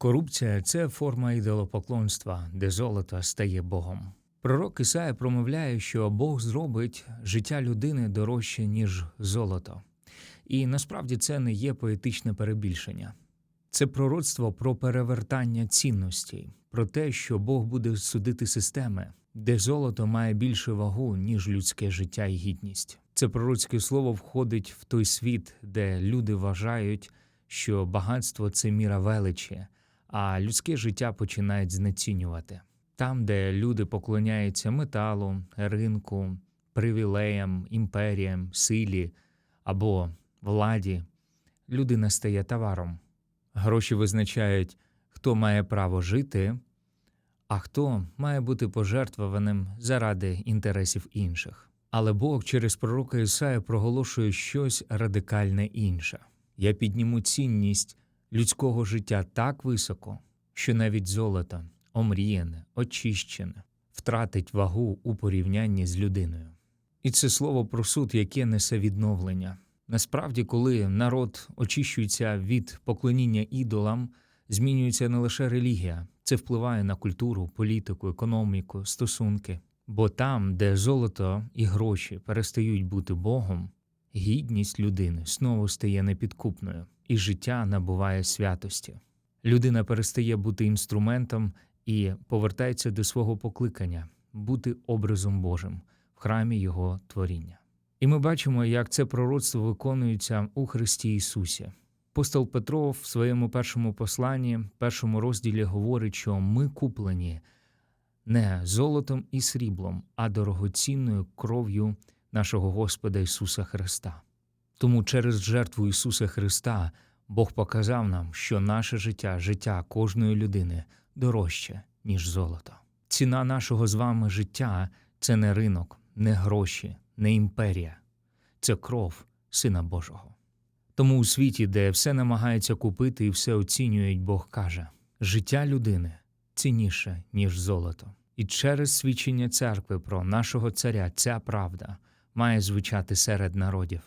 Корупція це форма ідолопоклонства, де золото стає Богом. Пророк Ісая промовляє, що Бог зробить життя людини дорожче, ніж золото. І насправді це не є поетичне перебільшення. Це пророцтво про перевертання цінностей, про те, що Бог буде судити системи, де золото має більшу вагу, ніж людське життя і гідність. Це пророцьке слово входить в той світ, де люди вважають, що багатство це міра величі, а людське життя починають знецінювати. Там, де люди поклоняються металу, ринку, привілеям, імперіям, силі або владі, людина стає товаром. Гроші визначають, хто має право жити, а хто має бути пожертвованим заради інтересів інших. Але Бог через пророка Ісая проголошує щось радикальне інше. Я підніму цінність людського життя так високо, що навіть золото, омріяне, очищене, втратить вагу у порівнянні з людиною. І це слово про суд, яке несе відновлення. Насправді, коли народ очищується від поклоніння ідолам, змінюється не лише релігія, це впливає на культуру, політику, економіку, стосунки. Бо там, де золото і гроші перестають бути Богом, гідність людини знову стає непідкупною, і життя набуває святості. Людина перестає бути інструментом і повертається до свого покликання бути образом Божим в храмі Його творіння. І ми бачимо, як це пророцтво виконується у Христі Ісусі. Апостол Петро в своєму першому посланні, першому розділі говорить, що ми куплені не золотом і сріблом, а дорогоцінною кров'ю нашого Господа Ісуса Христа. Тому через жертву Ісуса Христа Бог показав нам, що наше життя, життя кожної людини дорожче, ніж золото. Ціна нашого з вами життя це не ринок, не гроші, не імперія, це кров Сина Божого. Тому у світі, де все намагається купити і все оцінюють, Бог каже: життя людини цінніше, ніж золото. І через свідчення церкви про нашого царя ця правда має звучати серед народів.